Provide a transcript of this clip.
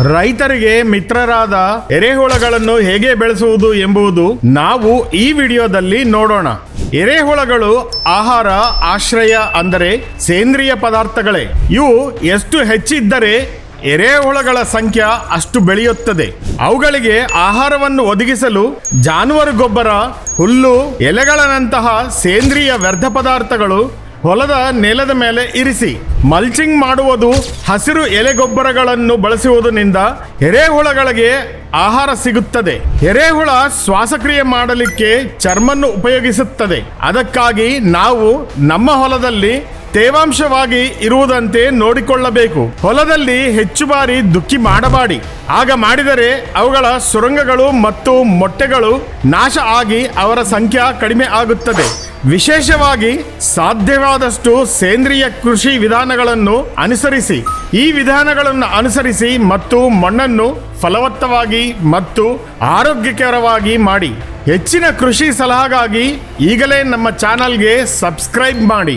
ರೈತರಿಗೆ ಮಿತ್ರರಾದ ಎರೆಹುಳಗಳನ್ನು ಹೇಗೆ ಬೆಳೆಸುವುದು ಎಂಬುದು ನಾವು ಈ ವಿಡಿಯೋದಲ್ಲಿ ನೋಡೋಣ. ಎರೆಹುಳಗಳು ಆಹಾರ, ಆಶ್ರಯ ಅಂದರೆ ಸೇಂದ್ರಿಯ ಪದಾರ್ಥಗಳೇ. ಇವು ಎಷ್ಟು ಹೆಚ್ಚಿದ್ದರೆ ಎರೆಹುಳಗಳ ಸಂಖ್ಯೆ ಅಷ್ಟು ಬೆಳೆಯುತ್ತದೆ. ಅವುಗಳಿಗೆ ಆಹಾರವನ್ನು ಒದಗಿಸಲು ಜಾನುವಾರು ಗೊಬ್ಬರ, ಹುಲ್ಲು, ಎಲೆಗಳಂತಹ ಸೇಂದ್ರಿಯ ವ್ಯರ್ಥ ಪದಾರ್ಥಗಳು ಹೊಲದ ನೆಲದ ಮೇಲೆ ಇರಿಸಿ ಮಲ್ಚಿಂಗ್ ಮಾಡುವುದು ಹಸಿರು ಎಲೆ ಗೊಬ್ಬರಗಳನ್ನು ಬಳಸುವುದರಿಂದ ಎರೆಹುಳಗಳಿಗೆ ಆಹಾರ ಸಿಗುತ್ತದೆ. ಎರೆಹುಳ ಶ್ವಾಸಕ್ರಿಯೆ ಮಾಡಲಿಕ್ಕೆ ಚರ್ಮನ್ನು ಉಪಯೋಗಿಸುತ್ತದೆ. ಅದಕ್ಕಾಗಿ ನಾವು ನಮ್ಮ ಹೊಲದಲ್ಲಿ ತೇವಾಂಶವಾಗಿ ಇರುವುದಂತೆ ನೋಡಿಕೊಳ್ಳಬೇಕು. ಹೊಲದಲ್ಲಿ ಹೆಚ್ಚು ಬಾರಿ ದುಕ್ಕಿ ಮಾಡಬಾಡಿ. ಆಗ ಮಾಡಿದರೆ ಅವುಗಳ ಸುರಂಗಗಳು ಮತ್ತು ಮೊಟ್ಟೆಗಳು ನಾಶ ಆಗಿ ಅವರ ಸಂಖ್ಯೆ ಕಡಿಮೆ ಆಗುತ್ತದೆ. ವಿಶೇಷವಾಗಿ ಸಾಧ್ಯವಾದಷ್ಟು ಸೇಂದ್ರಿಯ ಕೃಷಿ ವಿಧಾನಗಳನ್ನು ಅನುಸರಿಸಿ. ಈ ವಿಧಾನಗಳನ್ನು ಅನುಸರಿಸಿ ಮತ್ತು ಮಣ್ಣನ್ನು ಫಲವತ್ತವಾಗಿ ಮತ್ತು ಆರೋಗ್ಯಕರವಾಗಿ ಮಾಡಿ. ಹೆಚ್ಚಿನ ಕೃಷಿ ಸಲಹಾಗಾಗಿ ಈಗಲೇ ನಮ್ಮ ಚಾನಲ್ಗೆ ಸಬ್ಸ್ಕ್ರೈಬ್ ಮಾಡಿ.